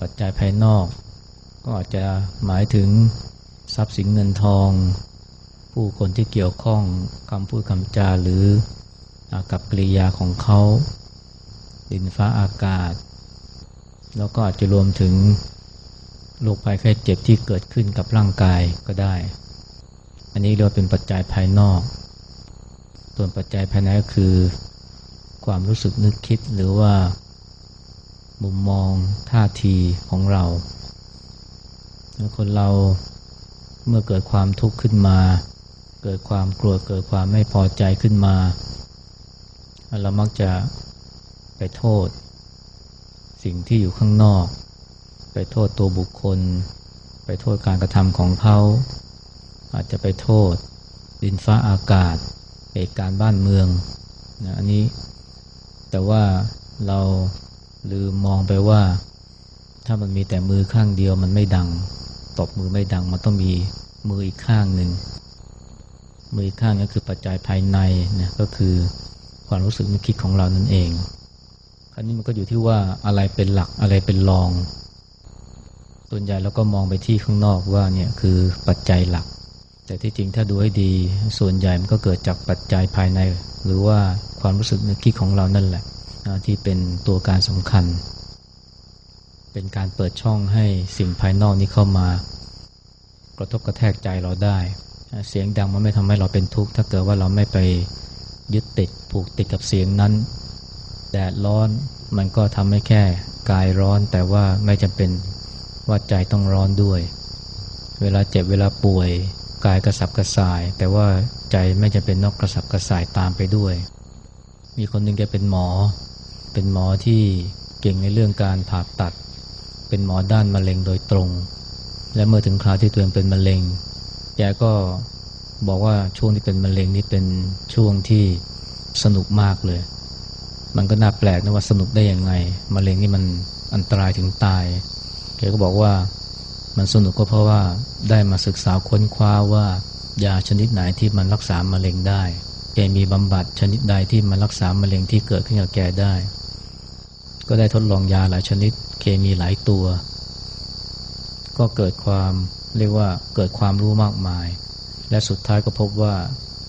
ปัจจัยภายนอก ก็อาจจะหมายถึงทรัพย์สินเงินทอง ผู้คนที่เกี่ยวข้องคำพูดคำจาหรือกับกริยาของเขา ดินฟ้าอากาศ แล้วก็อาจจะรวมถึงโรคภัยไข้เจ็บที่เกิดขึ้นกับร่างกายก็ได้ อันนี้เรียกว่าเป็นปัจจัยภายนอก ส่วนปัจจัยภายในก็คือ ความรู้สึกนึกคิดหรือว่า มุมมองท่าทีของเรา คนเราเมื่อเกิดความทุกข์ขึ้นมา เกิดความกลัวเกิดความไม่พอใจขึ้นมา เรามักจะไปโทษ สิ่งที่อยู่ข้างนอก ไปโทษตัวบุคคล ไปโทษการกระทำของเขาอาจจะไปโทษ ดินฟ้าอากาศเหตุการณ์บ้านเมืองนะอันนี้แต่ว่าเรา ลืมมองไปว่า ถ้ามันมีแต่มือข้างเดียวมันไม่ดัง ตบมือไม่ดัง มันต้องมีมืออีกข้างหนึ่ง มืออีกข้างก็คือปัจจัยภายในนะก็คือความรู้สึกนึกคิดของเรานั่นเอง คราวนี้มันก็อยู่ที่ว่าอะไรเป็นหลักอะไรเป็นรอง ส่วนใหญ่เราก็มองไปที่ข้างนอกว่าเนี่ยคือปัจจัยหลัก แต่ที่จริงถ้าดูให้ดี ส่วนใหญ่มันก็เกิดจากปัจจัยภายใน หรือว่าความรู้สึกนึกคิดของเรานั่นแหละ ที่เป็นตัวการสำคัญ เป็นการเปิดช่องให้สิ่งภายนอกนี้เข้ามากระทบกระแทกใจเราได้ เสียงดังมันไม่ทำให้เราเป็นทุกข์ถ้าเกิดว่าเราไม่ไปยึดติดผูกติดกับเสียงนั้น แดดร้อนมันก็ทำให้แค่กายร้อนแต่ว่าไม่จำเป็นว่าใจต้องร้อนด้วย เวลาเจ็บเวลาป่วยกายกระสับกระส่าย แต่ว่าใจไม่จำเป็นนอกกระสับกระส่ายตามไปด้วย มีคนหนึ่งแกเป็นหมอ เป็นหมอที่เก่งในเรื่องการผ่าตัด เป็นหมอด้านมะเร็งโดยตรง และเมื่อถึงคราวที่ตัวเองเป็นมะเร็ง แกก็บอกว่าช่วงที่เป็นมะเร็งนี่เป็นช่วงที่สนุกมากเลย มันก็น่าแปลกนะว่าสนุกได้ยังไง มะเร็งนี่มันอันตรายถึงตาย แกก็บอกว่ามันสนุกก็เพราะว่าได้มาศึกษาค้นคว้าว่ายาชนิดไหนที่มันรักษามะเร็งได้เคมีบำบัดชนิดใดที่มันรักษามะเร็งที่เกิดขึ้นกับแกได้ ก็ได้ทดลองยาหลายชนิด เคมีหลายตัว ก็เกิดความเรียกว่าเกิดความรู้มากมาย และสุดท้ายก็พบว่า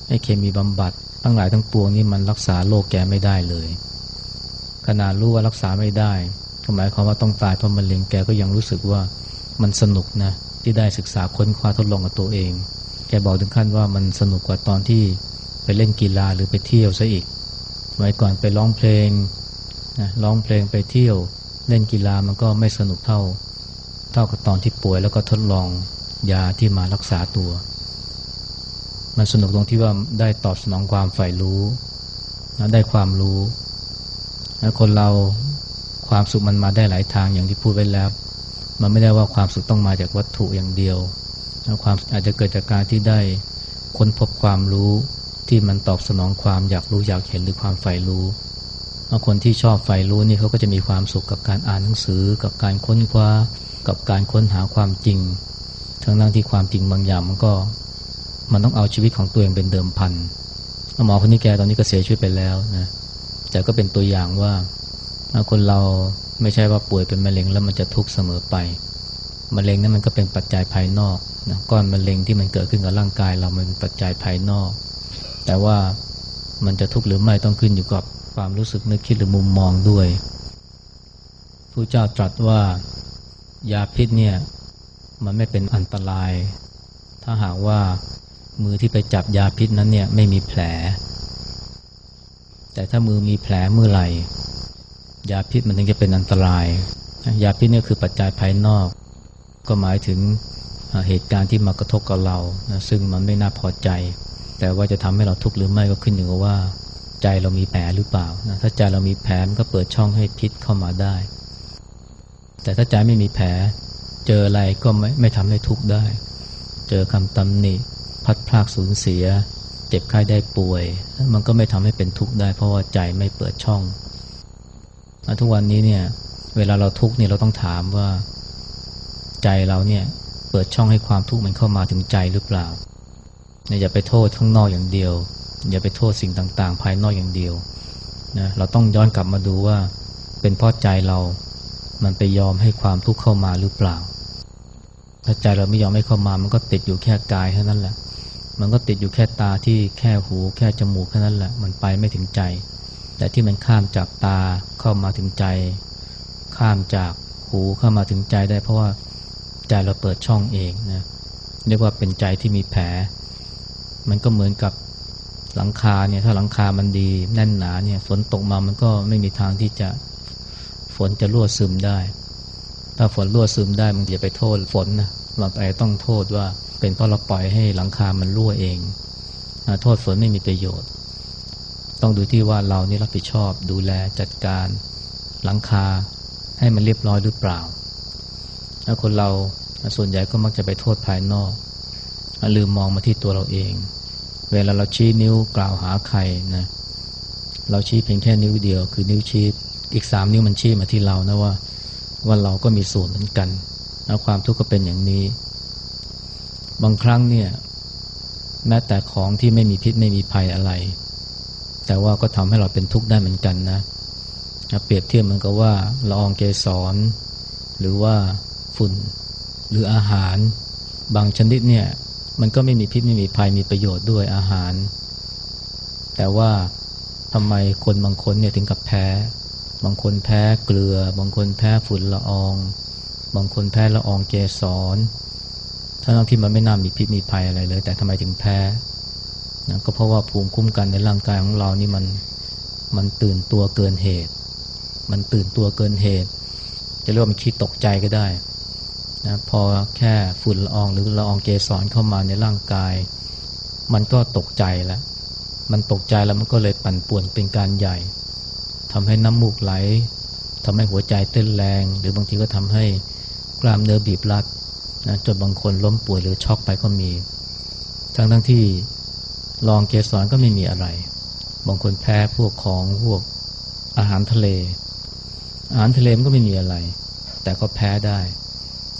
ไอ้เคมีบำบัดทั้งหลายทั้งปวงนี่มันรักษาโรคแกไม่ได้เลย ขนาดรู้ว่ารักษาไม่ได้ก็หมายความว่าต้องตายเพราะมะเร็งแกก็ยังรู้สึกว่ามันสนุกนะที่ได้ศึกษาค้นคว้าทดลองกับตัวเอง แกบอกถึงขั้นว่ามันสนุกกว่าตอนที่ไปเล่นกีฬาหรือไปเที่ยวซะอีกสมัยก่อนไปร้องเพลง นะร้องเพลงไปเที่ยวเล่นกีฬามันก็ไม่สนุกเท่า เท่ากับตอนที่ป่วยแล้วก็ทดลองยาที่มารักษาตัว มันสนุกตรงที่ว่าได้ตอบสนองความใฝ่รู้นะได้ความรู้นะคนเราความสุขมันมาได้หลายทางอย่างที่พูดไว้แล้ว มันไม่ได้ว่าความสุขต้องมาจากวัตถุอย่างเดียวความอาจจะเกิดจากการที่ได้ค้นพบความรู้ที่มันตอบสนองความอยากรู้อยากเห็นหรือความใฝ่รู้ คนที่ชอบใฝ่รู้นี่เขาก็จะมีความสุขกับการอ่านหนังสือ กับการค้นคว้า กับการค้นหาความจริง ทั้งนั้นที่ความจริงบางอย่างมันก็มันต้องเอาชีวิตของตัวเองเป็นเดิมพันหมอคนนี้แกตอนนี้ก็เสียชีวิตไปแล้วนะแต่ก็เป็นตัวอย่างว่าคนเราไม่ใช่ว่าป่วยเป็นมะเร็งแล้วมันจะทุกข์เสมอไปมะเร็งนั้นมันก็เป็นปัจจัยภายนอกนะก้อนมะเร็งที่มันเกิดขึ้นกับร่างกายเรามันเป็นปัจจัยภายนอก แต่ว่ามันจะทุกข์หรือไม่ต้องขึ้นอยู่กับ ความรู้สึกนึกคิดหรือมุมมองด้วยผู้เจ้าตรัสว่ายาพิษเนี่ยมันไม่เป็นอันตราย ถ้าหากว่ามือที่ไปจับยาพิษนั้นเนี่ยไม่มีแผล แต่ถ้ามือมีแผลเมื่อไหร่ ยาพิษมันถึงจะเป็นอันตราย ยาพิษนี่คือปัจจัยภายนอก ก็หมายถึงเหตุการณ์ที่มากระทบกับเรา ซึ่งมันไม่น่าพอใจ แต่ว่าจะทำให้เราทุกข์หรือไม่ก็ขึ้นอยู่กับว่า ใจเรามีแผลหรือเปล่านะถ้าใจเรามีแผลมันก็เปิดช่องให้พิษเข้ามาได้ แต่ถ้าใจไม่มีแผล เจออะไรก็ไม่ไม่ทำให้ทุกข์ได้ เจอคำตำหนิ พัดพลากสูญเสีย เจ็บไข้ได้ป่วย มันก็ไม่ทำให้เป็นทุกข์ได้ เพราะว่าใจไม่เปิดช่อง ทุกวันนี้เนี่ยเวลาเราทุกข์เนี่ยเราต้องถามว่า ใจเราเนี่ยเปิดช่องให้ความทุกข์มันเข้ามาถึงใจหรือเปล่าอย่าไปโทษข้างนอกอย่างเดียว อย่าไปโทษสิ่งต่างๆ ภายนอกอย่างเดียวนะเราต้องย้อนกลับมาดูว่า เป็นเพราะใจเรา มันไปยอมให้ความทุกข์เข้ามาหรือเปล่า ถ้าใจเราไม่ยอมให้เข้ามา มันก็ติดอยู่แค่กายเท่านั้นแหละ มันก็ติดอยู่แค่ตาที่แค่หู แค่จมูกแค่นั้นแหละ มันไปไม่ถึงใจ แต่ที่มันข้ามจากตาเข้ามาถึงใจ ข้ามจากหูเข้ามาถึงใจได้ เพราะว่าใจเราเปิดช่องเองนะเรียกว่าเป็นใจที่มีแผล มันก็เหมือนกับ หลังคาเนี่ยถ้าหลังคามันดีแน่นหนาเนี่ยฝนตกมามันก็ไม่มีทางที่จะฝนจะรั่วซึมได้ ถ้าฝนรั่วซึมได้มันจะไปโทษฝนนะเราไปต้องโทษว่าเป็นเพราะเราปล่อยให้หลังคามันรั่วเองนะโทษฝนไม่มีประโยชน์ ต้องดูที่ว่าเรานี่รับผิดชอบดูแลจัดการหลังคาให้มันเรียบร้อยหรือเปล่าถ้าคนเราส่วนใหญ่ก็มักจะไปโทษภายนอก ลืมมองมาที่ตัวเราเอง เวลาเราชี้นิ้วกล่าวหาใครนะเราชี้เพียงแค่นิ้วเดียว คือนิ้วชี้อีกสามนิ้วมันชี้มาที่เรานะว่าว่าเราก็มีส่วนเหมือนกันแล้วความทุกข์ก็เป็นอย่างนี้ บางครั้งเนี่ยแม้แต่ของที่ไม่มีพิษไม่มีภัยอะไร แต่ว่าก็ทำให้เราเป็นทุกข์ได้เหมือนกันนะเปรียบเทียบเหมือนกับว่าละอองเกสร หรือว่าฝุ่น หรืออาหาร บางชนิดเนี่ย มันก็ไม่มีพิษไม่มีภัยมีประโยชน์ด้วยอาหาร แต่ว่าทำไมคนบางคนเนี่ยถึงกับแพ้ บางคนแพ้เกลือ บางคนแพ้ฝุ่นละออง บางคนแพ้ละอองเกสรทั้งที่มันไม่น่ามีพิษมีภัยอะไรเลย แต่ทำไมถึงแพ้นะก็เพราะว่าภูมิคุ้มกันในร่างกายของเรานี่มันมันตื่นตัวเกินเหตุ มันตื่นตัวเกินเหตุ จะเรียกว่ามันคิดตกใจก็ได้ นะพอแค่ฝุ่นละอองหรือละอองเกสรเข้ามาในร่างกาย มันก็ตกใจแล้ว มันตกใจแล้วมันก็เลยปั่นป่วนเป็นการใหญ่ทำให้น้ำมูกไหลทำให้หัวใจเต้นแรง หรือบางทีก็ทำให้กล้ามเนื้อบีบรัดนะจนบางคนล้มป่วยหรือช็อกไปก็มี ทั้งทั้งที่ลองเกสรก็ไม่มีอะไร บางคนแพ้พวกของพวกอาหารทะเล อาหารทะเลมันก็ไม่มีอะไร แต่ก็แพ้ได้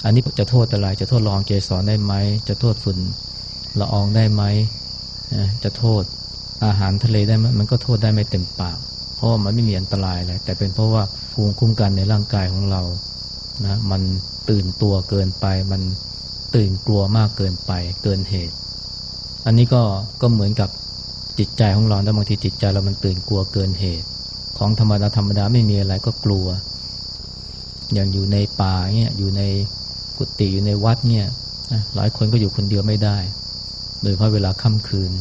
อันนี้จะโทษอะไร จะโทษลองเกสรได้ไหม จะโทษฝุ่นละอองได้ไหม จะโทษอาหารทะเลได้ไหมมันก็โทษได้ไม่เต็มปาก เพราะมันไม่มีอันตรายอะไรแต่เป็นเพราะว่าภูมิคุ้มกันในร่างกายของเรานะมันตื่นตัวเกินไป มันตื่นกลัวมากเกินไป เกินเหตุ อันนี้ก็ก็เหมือนกับจิตใจของเราแต่บางทีจิตใจเรามันตื่นกลัวเกินเหตุ ของธรรมดาธรรมดาไม่มีอะไรก็กลัว อย่างอยู่ในป่าเนี่ยอยู่ใน กุฏิอยู่ในวัดเนี่ยหลายคนก็อยู่คนเดียวไม่ได้ โดยเพราะเวลาค่ำคืน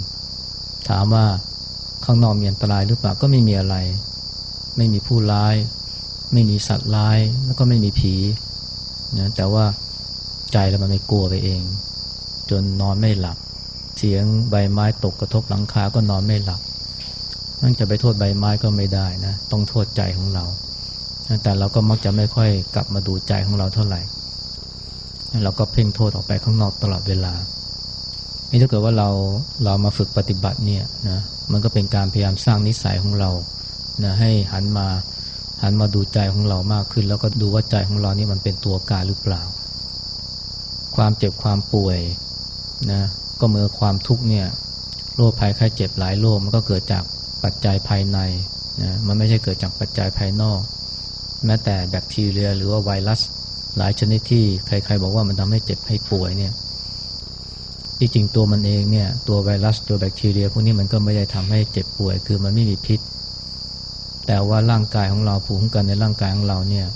ถามว่าข้างนอกมีอันตรายหรือเปล่าก็ไม่มีอะไร ไม่มีผู้ร้าย ไม่มีสัตว์ร้าย แล้วก็ไม่มีผีนะแต่ว่าใจเรามันไม่กลัวไปเอง จนนอนไม่หลับ เสียงใบไม้ตกกระทบหลังคาก็นอนไม่หลับนั่นจะไปโทษใบไม้ก็ไม่ได้นะ ต้องโทษใจของเรา แต่เราก็มักจะไม่ค่อยกลับมาดูใจของเราเท่าไหร่ เราก็เพ่งโทษออกไปข้างนอกตลอดเวลานี่ถ้าเกิดว่าเราเรามาฝึกปฏิบัติเนี่ยนะมันก็เป็นการพยายามสร้างนิสัยของเรานะให้หันมาหันมาดูใจของเรามากขึ้น แล้วก็ดูว่าใจของเรานี่มันเป็นตัวกายหรือเปล่า ความเจ็บความป่วยนะก็เมื่อความทุกข์เนี่ยโรคภัยไข้เจ็บหลายโรคมันก็เกิดจากปัจจัยภายในนะมันไม่ใช่เกิดจากปัจจัยภายนอก แม้แต่แบคทีเรีย หรือว่าไวรัส หลายชนิดที่ใครๆบอกว่ามันทำให้เจ็บให้ป่วยเนี่ยที่จริงตัวมันเองเนี่ยตัวไวรัสตัวแบคทีเรียพวกนี้มันก็ไม่ได้ทำให้เจ็บป่วย คือมันไม่มีพิษ แต่ว่าร่างกายของเราภูมิคุ้มกันในร่างกายของเราเนี่ย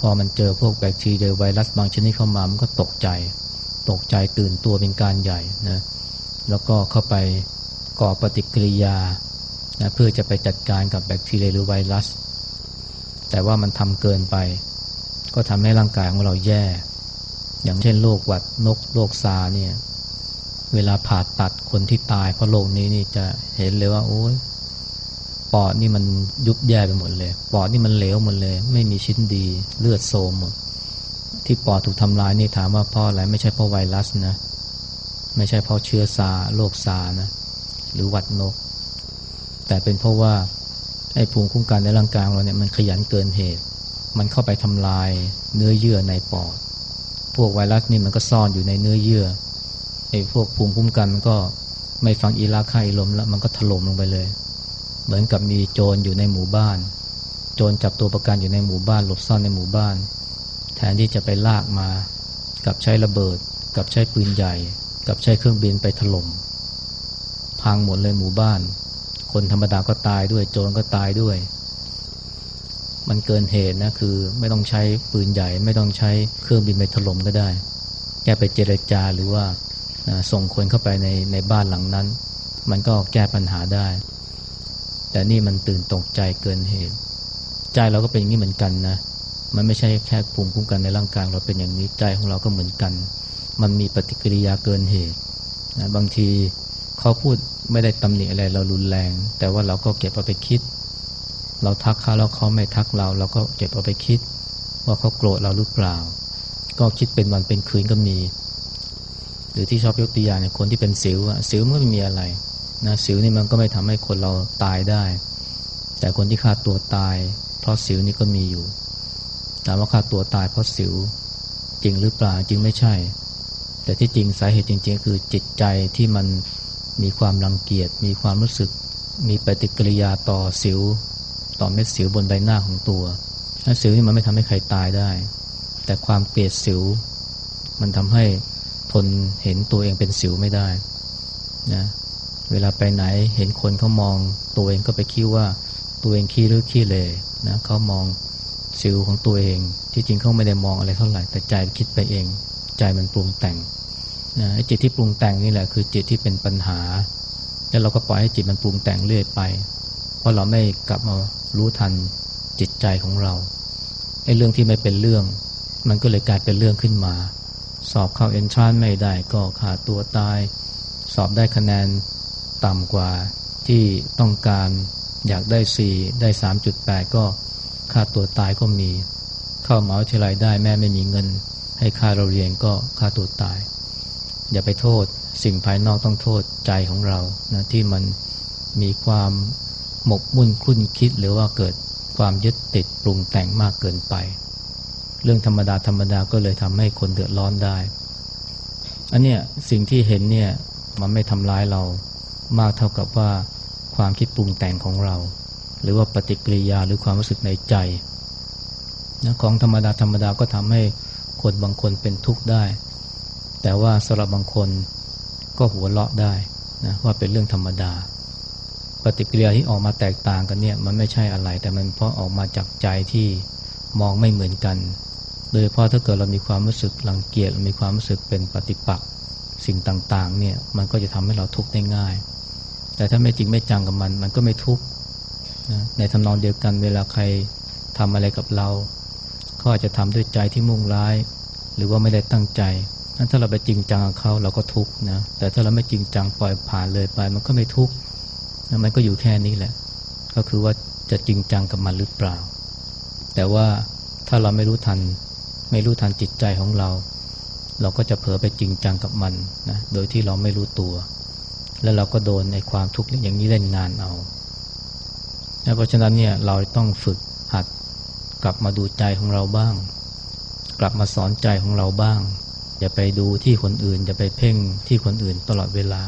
พอมันเจอพวกแบคทีเรียไวรัสบางชนิดเข้ามามันก็ตกใจ ตกใจตื่นตัวเป็นการใหญ่นะแล้วก็เข้าไปก่อปฏิกิริยานะเพื่อจะไปจัดการกับแบคทีเรียหรือไวรัส แต่ว่ามันทำเกินไป ก็ทำให้ร่างกายของเราแย่ อย่างเช่นโรคหวัดนกโรคซาเนี่ย เวลาผ่าตัดคนที่ตายเพราะโรคนี้นี่จะเห็นเลยว่าโอ้ยปอดนี่มันยุบแย่ไปหมดเลย ปอดนี่มันเหลวหมดเลย ไม่มีชิ้นดีเลือดโซมหมดที่ปอดถูกทำลายนี่ถามว่าเพราะอะไรไม่ใช่เพราะไวรัสนะ ไม่ใช่เพราะเชื้อซาโรคซานะหรือหวัดนก แต่เป็นเพราะว่าไอ้ภูมิคุ้มกันในร่างกายเราเนี่ยมันขยันเกินเหตุ มันเข้าไปทำลายเนื้อเยื่อในปอด พวกไวรัสนี่มันก็ซ่อนอยู่ในเนื้อเยื่อไอ้พวกภูมิคุ้มกันมันก็ไม่ฟังอีลาค่าอีลมแล้วมันก็ถล่มลงไปเลย เหมือนกับมีโจรอยู่ในหมู่บ้าน โจรจับตัวประกันอยู่ในหมู่บ้าน หลบซ่อนในหมู่บ้าน แทนที่จะไปลากมา กับใช้ระเบิด กับใช้ปืนใหญ่ กับใช้เครื่องบินไปถล่มพังหมดเลยหมู่บ้าน คนธรรมดาก็ตายด้วยโจรก็ตายด้วย มันเกินเหตุนะคือไม่ต้องใช้ปืนใหญ่ ไม่ต้องใช้เครื่องบินไปถล่มก็ได้ แกไปเจรจาหรือว่าส่งคนเข้าไปในในบ้านหลังนั้น มันก็แก้ปัญหาได้ แต่นี่มันตื่นตกใจเกินเหตุ ใจเราก็เป็นอย่างนี้เหมือนกันนะมันไม่ใช่แค่ภูมิคุ้มกันในร่างกายเราเป็นอย่างนี้ใจของเราก็เหมือนกัน มันมีปฏิกิริยาเกินเหตุนะบางทีเขาพูดไม่ได้ตำหนิอะไรเรารุนแรง แต่ว่าเราก็เก็บเอาไปคิด เราทักเขาแล้วเขาไม่ทักเรา เราก็เก็บเอาไปคิด ว่าเขาโกรธเราหรือเปล่า ก็คิดเป็นวันเป็นคืนก็มี หรือที่ชอบยกตัวอย่างเนี่ยคนที่เป็นสิวอะสิวมันไม่มีอะไรนะสิวนี่มันก็ไม่ทำให้คนเราตายได้ แต่คนที่ฆ่าตัวตาย เพราะสิวนี่ก็มีอยู่ถามว่าฆ่าตัวตายเพราะสิวจริงหรือเปล่าจริงไม่ใช่ แต่ที่จริงสาเหตุจริง ๆ คือจิตใจที่มันมีความรังเกียจมีความรู้สึกมีปฏิกิริยาต่อสิว ต่อเม็ดสิวบนใบหน้าของตัวสิวนี่มันไม่ทำให้ใครตายได้ แต่ความเกลียดสิว มันทำให้ทนเห็นตัวเองเป็นสิวไม่ได้นะเวลาไปไหนเห็นคนเขามองตัวเองก็ไปคิดว่าตัวเองขี้หรือขี้เลยนะเขามองสิวของตัวเอง ที่จริงเขาไม่ได้มองอะไรเท่าไหร่แต่ใจคิดไปเอง ใจมันปรุงแต่งนะจิตที่ปรุงแต่งนี่แหละคือจิตที่เป็นปัญหา แล้วเราก็ปล่อยให้จิตมันปรุงแต่งเรื่อยไป ราะเราไม่กลับมารู้ทันจิตใจของเราไอ้เรื่องที่ไม่เป็นเรื่อง มันก็เลยกลายเป็นเรื่องขึ้นมา สอบเข้าเอนทรานไม่ได้ก็ขาดตัวตาย สอบได้คะแนนต่ำกว่าที่ต้องการอยากได้ 4 ได้ 3.8 ก็ค่าตัวตายก็มี เข้าเหมาวิทยาลัยได้แม่ไม่มีเงิน ให้ค่าเราเรียนก็ค่าตัวตาย อย่าไปโทษสิ่งภายนอกต้องโทษใจของเรานะที่มันมีความ หมกมุ่นคุ้นคิดหรือว่าเกิดความยึดติดปรุงแต่งมากเกินไป เรื่องธรรมดาธรรมดาก็เลยทำให้คนเดือดร้อนได้ อันเนี้ยสิ่งที่เห็นเนี่ยมันไม่ทำร้ายเรามากเท่ากับว่าความคิดปรุงแต่งของเรา หรือว่าปฏิกิริยาหรือความรู้สึกในใจนะของธรรมดาธรรมดาก็ทำให้คนบางคนเป็นทุกข์ได้ แต่ว่าสำหรับบางคนก็หัวเราะได้นะว่าเป็นเรื่องธรรมดา ปฏิกิริยาที่ออกมาแตกต่างกันเนี่ยมันไม่ใช่อะไร แต่มันเพราะออกมาจากใจที่มองไม่เหมือนกัน โดยเฉพาะถ้าเกิดเรามีความรู้สึกรังเกียจมีความรู้สึกเป็นปฏิปักษ์สิ่งต่างๆเนี่ยมันก็จะทำให้เราทุกข์ได้ง่าย แต่ถ้าไม่จริงไม่จังกับมัน มันก็ไม่ทุกข์นะในทำนองเดียวกันเวลาใครทำอะไรกับเราเขาอาจจะทำด้วยใจที่มุ่งร้าย หรือว่าไม่ได้ตั้งใจนั้นถ้าเราไปจริงจังกับเขาเราก็ทุกข์นะแต่ถ้าเราไม่จริงจังปล่อยผ่านเลยไป มันก็ไม่ทุกข์ มันก็อยู่แค่นี้แหละ ก็คือว่าจะจริงจังกับมันหรือเปล่า แต่ว่าถ้าเราไม่รู้ทัน ไม่รู้ทันจิตใจของเรา เราก็จะเผลอไปจริงจังกับมันนะโดยที่เราไม่รู้ตัว แล้วเราก็โดนในความทุกข์อย่างนี้เล่นงานเอาเพราะฉะนั้นเนี่ยเราต้องฝึกหัดกลับมาดูใจของเราบ้าง กลับมาสอนใจของเราบ้าง อย่าไปดูที่คนอื่น อย่าไปเพ่งที่คนอื่นตลอดเวลา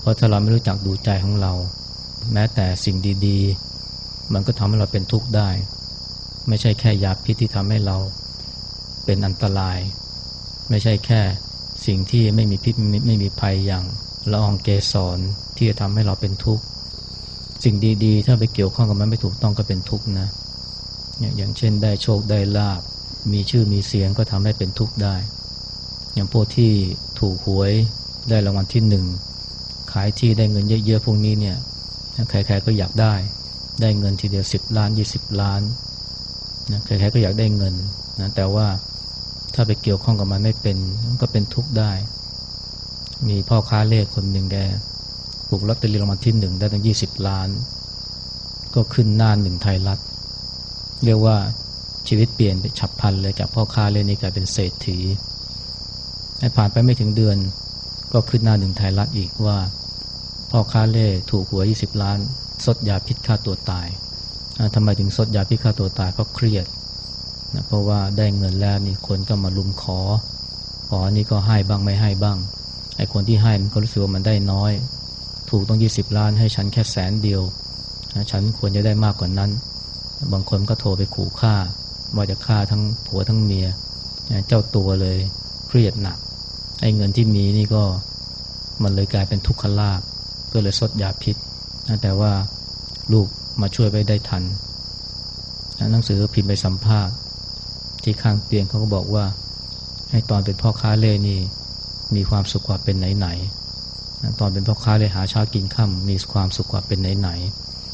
เพราะถ้าเราไม่รู้จักดูใจของเรา แม้แต่สิ่งดีๆ มันก็ทำให้เราเป็นทุกข์ได้ ไม่ใช่แค่ยาพิษที่ทำให้เราเป็นอันตราย ไม่ใช่แค่สิ่งที่ไม่มีพิษไม่มีภัยอย่างละอองเกสรที่จะทำให้เราเป็นทุกข์ สิ่งดีๆ ถ้าไปเกี่ยวข้องกับมันไม่ถูกต้องก็เป็นทุกข์นะ อย่างเช่นได้โชคได้ลาบ มีชื่อมีเสียงก็ทำให้เป็นทุกข์ได้ อย่างพวกที่ถูกหวยได้รางวัลที่หนึ่ง ขายที่ได้เงินเยอะๆพวกนี้เนี่ยใครๆก็อยากได้ ได้เงินทีเดียวสิบล้านยี่สิบล้านนะใครๆก็อยากได้เงินนะแต่ว่าถ้าไปเกี่ยวข้องกับมันไม่เป็นก็เป็นทุกข์ได้ มีพ่อค้าเลขคนหนึ่งแกปลูกลอตเตอรี่รางวัลที่หนึ่งได้ตั้งยี่สิบล้าน ก็ขึ้นหน้าหนึ่งไทยรัฐ เรียกว่าชีวิตเปลี่ยนไปฉับพลันเลยจากพ่อค้าเลขนี้กลายเป็นเศรษฐีผ่านไปไม่ถึงเดือน ก็ขึ้นหน้าหนึ่งไทยรัฐอีกว่า พ่อค้าเล่ถูกหวย20 ล้านสดยาพิษฆ่าตัวตายทำไมถึงสดยาพิษฆ่าตัวตายเพราะเครียดนะเพราะว่าได้เงินแล้วมีคนก็มาลุมขอ ขอนี่ก็ให้บ้างไม่ให้บ้างไอ้คนที่ให้มันก็รู้สึกว่ามันได้น้อย ถูกต้อง 20 ล้านให้ฉันแค่แสนเดียวนะฉันควรจะได้มากกว่านั้น บางคนก็โทรไปขู่ฆ่าว่าจะฆ่าทั้งผัวทั้งเมียเจ้าตัวเลยเครียดหนัก ไอ้เงินที่มีนี่ก็มันเลยกลายเป็นทุกขลาภก็เลยสดยาพิษแต่ว่าลูกมาช่วยไปได้ทันหนังสือพิมพ์ไปสัมภาษณ์ ที่ข้างเตียงเขาก็บอกว่า ให้ตอนเป็นพ่อค้าเล่นี่ มีความสุขกว่าเป็นไหนๆตอนเป็นพ่อค้าเลยหาเช้ากินค่ำมีความสุขกว่าเป็นไหน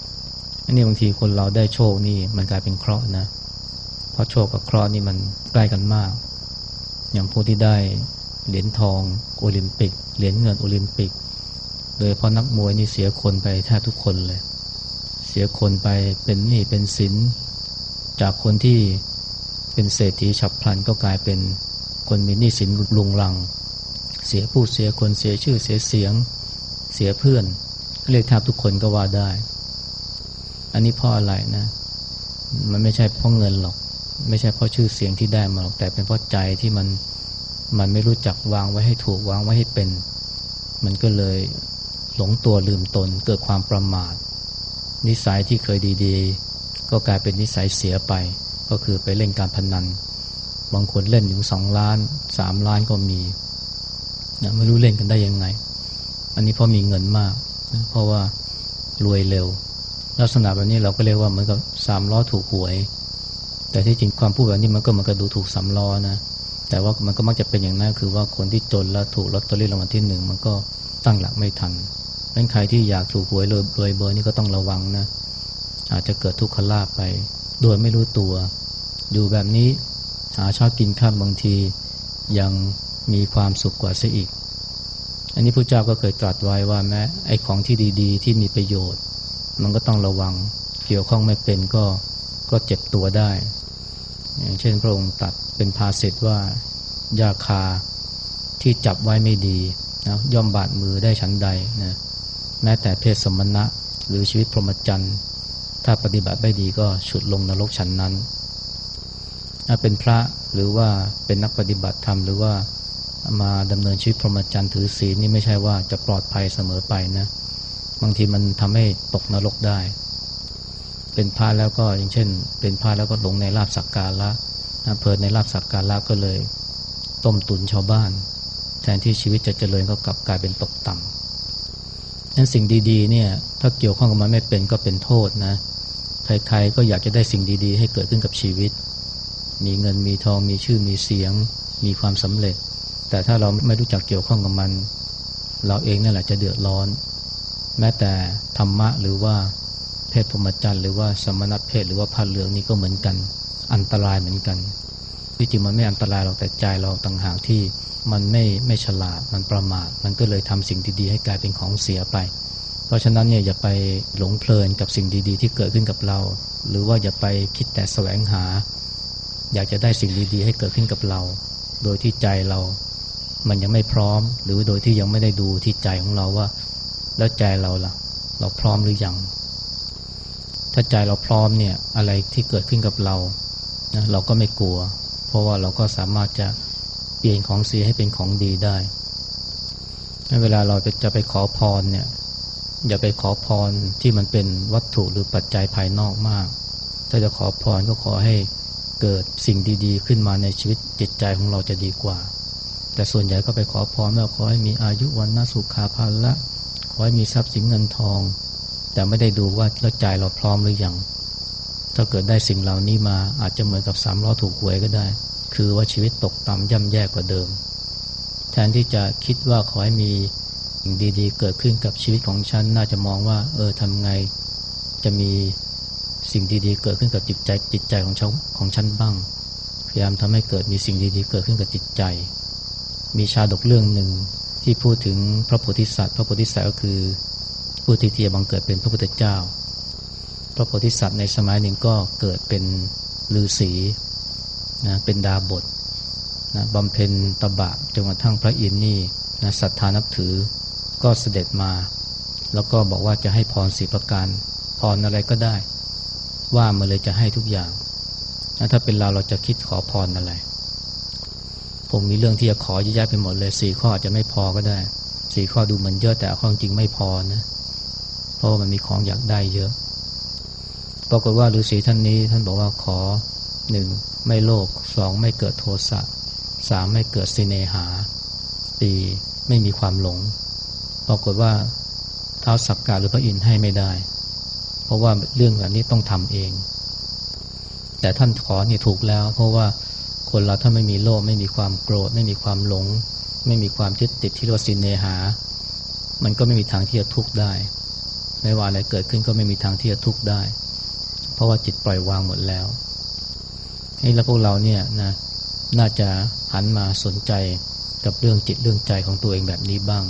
ๆอันนี้บางทีคนเราได้โชคนี่มันกลายเป็นเคราะห์นะเพราะโชคกับเคราะห์นี่มันใกล้กันมาก อย่างผู้ที่ได้ เหรียญทองโอลิมปิก เหรียญเงินโอลิมปิก โดยเพราะนักมวยนี่เสียคนไปแทบทุกคนเลย เสียคนไปเป็นหนี้เป็นสิน จากคนที่เป็นเศรษฐีฉับพลันก็กลายเป็นคนมีหนี้สินลุงลัง เสียผู้เสียคนเสียชื่อเสียเสียง เสียเพื่อน เรียกแทบทุกคนก็ว่าได้ อันนี้เพราะอะไรนะ มันไม่ใช่เพราะเงินหรอก ไม่ใช่เพราะชื่อเสียงที่ได้มาหรอกแต่เป็นเพราะใจที่มัน มันไม่รู้จักวางไว้ให้ถูกวางไว้ให้เป็น มันก็เลยหลงตัวลืมตนเกิดความประมาท นิสัยที่เคยดีๆ ก็กลายเป็นนิสัยเสียไป ก็คือไปเล่นการพนัน บางคนเล่นถึงสองล้านสามล้านก็มีนะไม่รู้เล่นกันได้ยังไง อันนี้เพราะมีเงินมากนะเพราะว่ารวยเร็ว ลักษณะแบบนี้เราก็เรียกว่าเหมือนกับสามล้อถูกหวย แต่ที่จริงความพูดแบบนี้มันก็เหมันก็ดูถูกสามล้อนะ แต่ว่ามันก็มักจะเป็นอย่างนั้นคือว่าคนที่จนแล้วถูกลอตเตอรี่รางวัลที่หนึ่งมันก็ตั้งหลักไม่ทันเป็นใครที่อยากถูกหวยรวยรวยเบอร์นี่ก็ต้องระวังนะ อาจจะเกิดทุกขลาภไป โดยไม่รู้ตัว อยู่แบบนี้หาชอบกินข้ามบางทียังมีความสุขกว่าเสียอีก อันนี้พระเจ้าก็เคยตรัสไว้ว่าแม้ไอ้ของที่ดีๆ ที่มีประโยชน์ มันก็ต้องระวัง เกี่ยวข้องไม่เป็นก็ก็เจ็บตัวได้ อย่างเช่นพระองค์ตัดเป็นภาษิตว่ายาคาที่จับไว้ไม่ดีนะย่อมบาดมือได้ชั้นใดนะแม้แต่เพศสมณะหรือชีวิตพรหมจรรย์ถ้าปฏิบัติไม่ดีก็ฉุดลงนรกชั้นนั้นถ้าเป็นพระหรือว่าเป็นนักปฏิบัติธรรมหรือว่ามาดำเนินชีวิตพรหมจรรย์ถือศีลนี่ไม่ใช่ว่าจะปลอดภัยเสมอไปนะบางทีมันทำให้ตกนรกได้ เป็นพระแล้วก็อย่างเช่น เป็นพระแล้วก็หลงในลาบสักการะเพลินในลาบสักการะก็เลย ต้มตุนชาวบ้าน แทนที่ชีวิตจะเจริญก็กลับกลายเป็นตกต่ำนั้นสิ่งดีๆเนี่ยถ้าเกี่ยวข้องกับมันไม่เป็นก็เป็นโทษนะใครๆก็อยากจะได้สิ่งดีๆ ให้เกิดขึ้นกับชีวิต มีเงินมีทองมีชื่อมีเสียง มีความสำเร็จ แต่ถ้าเราไม่รู้จักเกี่ยวข้องกับมัน เราเองนั่นแหละจะเดือดร้อน แม้แต่ธรรมะหรือว่า ศพรหมจรรย์หรือว่าสมณเพศหรือว่าผ้าเหลืองนี่ก็เหมือนกัน อันตรายเหมือนกันที่จริงมันไม่อันตรายหรอกแต่ใจเราต่างหากที่มันไม่ไม่ฉลาดมันประมาทมันก็เลยทำสิ่งดีๆให้กลายเป็นของเสียไป เพราะฉะนั้นเนี่ยอย่าไปหลงเพลินกับสิ่งดีๆ ที่เกิดขึ้นกับเรา หรือว่าอย่าไปคิดแต่แสวงหา อยากจะได้สิ่งดีๆ ให้เกิดขึ้นกับเรา โดยที่ใจเรา มันยังไม่พร้อม หรือโดยที่ยังไม่ได้ดูที่ใจของเราว่า แล้วใจเราล่ะ เราพร้อมหรือยัง ถ้าใจเราพร้อมเนี่ยอะไรที่เกิดขึ้นกับเรานะเราก็ไม่กลัว เพราะว่าเราก็สามารถจะเปลี่ยนของเสียให้เป็นของดีได้ เวลาเราจะไปขอพรเนี่ยอย่าไปขอพรที่มันเป็นวัตถุหรือปัจจัยภายนอกมาก ถ้าจะขอพรก็ขอให้เกิดสิ่งดีๆ ขึ้นมาในชีวิตจิตใจของเราจะดีกว่า แต่ส่วนใหญ่ก็ไปขอพรว่าขอให้มีอายุวันนาสุขาภาละ ขอให้มีทรัพย์สินเงินทอง แต่ไม่ได้ดูว่าแล้วใจเราพร้อมหรือยัง ถ้าเกิดได้สิ่งเหล่านี้มาอาจจะเหมือนกับสามล้อถูกหวยก็ได้ คือว่าชีวิตตกต่ำย่ำแย่กว่าเดิม แทนที่จะคิดว่าขอให้มีสิ่งดีๆ เกิดขึ้นกับชีวิตของฉัน น่าจะมองว่า เออทำไงจะมีสิ่งดีๆ เกิดขึ้นกับจิตใจจิตใจของฉันของฉันบ้าง พยายามทำให้เกิดมีสิ่งดีๆ เกิดขึ้นกับจิตใจ มีชาดกเรื่องหนึ่งที่พูดถึงพระโพธิสัตว์ พระโพธิสัตว์ก็คือ ผู้ที่เทียบังเกิดเป็นพระพุทธเจ้า พระโพธิสัตว์ในสมัยหนึ่งก็เกิดเป็นฤาษีนะเป็นดาบทนะบำเพ็ญตบะจนกระทั่งพระอินทร์นี่นะศรัทธานับถือก็เสด็จมา แล้วก็บอกว่าจะให้พรสีประการพรอะไรก็ได้ ว่ามาเลยจะให้ทุกอย่างนะถ้าเป็นเราเราจะคิดขอพรอะไรผมมีเรื่องที่จะขอเยอะแยะไปหมดเลยสี่ข้ออาจจะไม่พอก็ได้สี่ข้อดูเหมือนเยอะแต่ข้อจริงไม่พอนะ เพราะมันมีของอยากได้เยอะ ปรากฏว่าฤาษีท่านนี้ท่านบอกว่าขอหนึ่งไม่โลภสองไม่เกิดโทสะสามไม่เกิดสิเนหาสี่ไม่มีความหลง ปรากฏว่าเท้าสักกาหรือพระอินทร์ให้ไม่ได้ เพราะว่าเรื่องแบบนี้ต้องทำเอง แต่ท่านขอนี่ถูกแล้ว เพราะว่าคนเราถ้าไม่มีโลภไม่มีความโกรธ ไม่มีความหลง ไม่มีความยึดติดที่เรียกว่าสินเนหา มันก็ไม่มีทางที่จะทุกข์ได้ ไม่ว่าอะไรเกิดขึ้นก็ไม่มีทางที่จะทุกข์ได้ เพราะว่าจิตปล่อยวางหมดแล้วให้แล้วพวกเราเนี่ยนะน่าจะหันมาสนใจกับเรื่องจิตเรื่องใจของตัวเองแบบนี้บ้าง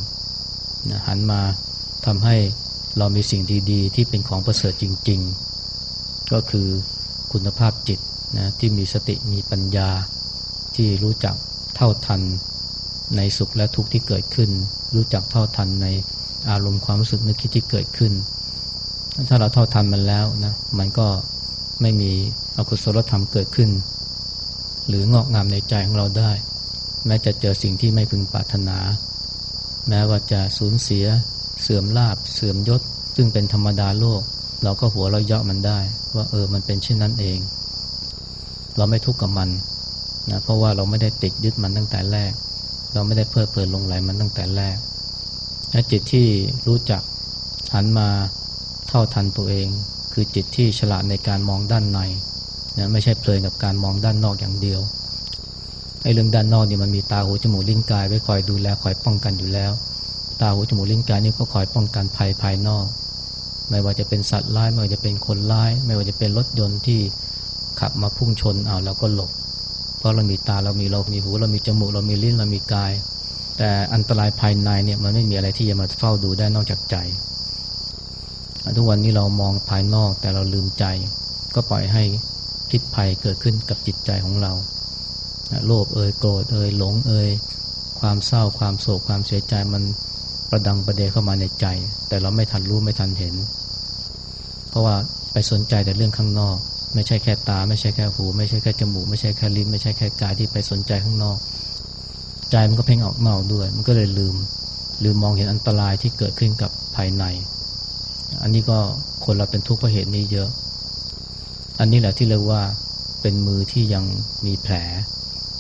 นะหันมาทำให้เรามีสิ่งดีๆ ที่เป็นของประเสริฐจริง ๆ ก็คือคุณภาพจิตนะที่มีสติมีปัญญา ที่รู้จักเท่าทันในสุขและทุกข์ที่เกิดขึ้น รู้จักเท่าทันใน อารมณ์ความรู้สึกนึกคิดที่เกิดขึ้น ถ้าเราเท่าทันมันแล้วนะมันก็ไม่มีอกุศลธรรมเกิดขึ้น หรืองอกงามในใจของเราได้ แม้จะเจอสิ่งที่ไม่พึงปรารถนา แม้ว่าจะสูญเสีย เสื่อมลาบ เสื่อมยศ ซึ่งเป็นธรรมดาโลก เราก็หัวเราเยาะมันได้ ว่าเออมันเป็นเช่นนั้นเอง เราไม่ทุกข์กับมันนะเพราะว่าเราไม่ได้ติดยึดมันตั้งแต่แรก เราไม่ได้เพลิดเพลินลงไหลมันตั้งแต่แรก และจิตที่รู้จักหันมาเท่าทันตัวเอง คือจิตที่ฉลาดในการมองด้านในนะไม่ใช่เพลินกับการมองด้านนอกอย่างเดียวไอ้เรื่องด้านนอกเนี่ยมันมีตาหูจมูกลิ้นกายไว้คอยดูแลคอยป้องกันอยู่แล้ว ตาหูจมูกลิ้นกายนี่ก็คอยป้องกันภัยภายนอก ไม่ว่าจะเป็นสัตว์ร้ายไม่ว่าจะเป็นคนร้าย ไม่ว่าจะเป็นรถยนต์ที่ขับมาพุ่งชนเอาเราก็หลบ เพราะเรามีตาเรามีเรามีหูเรามีจมูกเรามีลิ้นเรามีกาย แต่อันตรายภายในเนี่ยมันไม่มีอะไรที่จะมาเฝ้าดูได้นอกจากใจ ทุกวันนี้เรามองภายนอกแต่เราลืมใจ ก็ปล่อยให้พิษภัยเกิดขึ้นกับจิตใจของเรา โลภเอ่ยโกรธเอ่ยหลงเอ่ยความเศร้าความโศกความเสียใจมันประดังประเดเข้ามาในใจ แต่เราไม่ทันรู้ไม่ทันเห็น เพราะว่าไปสนใจแต่เรื่องข้างนอก ไม่ใช่แค่ตา ไม่ใช่แค่หู ไม่ใช่แค่จมูก ไม่ใช่แค่ลิ้นไม่ใช่แค่กายที่ไปสนใจข้างนอก ใจมันก็เพ่งออกนอกด้วย มันก็เลยลืม ลืมมองเห็นอันตรายที่เกิดขึ้นกับภายใน อันนี้ก็คนเราเป็นทุกข์เพราะเหตุนี้เยอะ อันนี้แหละที่เรียกว่าเป็นมือที่ยังมีแผล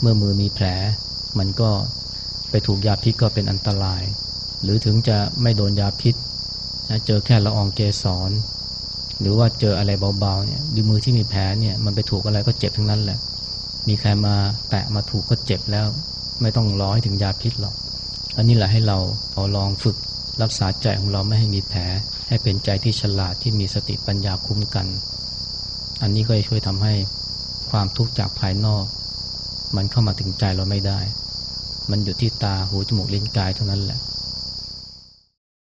เมื่อมือมีแผล มันก็ไปถูกยาพิษก็เป็นอันตราย หรือถึงจะไม่โดนยาพิษนะเจอแค่ละอองเกสรหรือว่าเจออะไรเบาๆเนี่ยดีมือที่มีแผลเนี่ยมันไปถูกอะไรก็เจ็บทั้งนั้นแหละ มีใครมาแตะมาถูกก็เจ็บแล้ว ไม่ต้องรอให้ถึงยาพิษหรอกอันนี้แหละให้เราเอาลองฝึกรักษาใจของเราไม่ให้มีแผล ให้เป็นใจที่ฉลาดที่มีสติปัญญาคุ้มกัน อันนี้ก็จะช่วยทำให้ความทุกข์จากภายนอก มันเข้ามาถึงใจเราไม่ได้ มันอยู่ที่ตาหูจมูกลิ้นกายเท่านั้นแหละ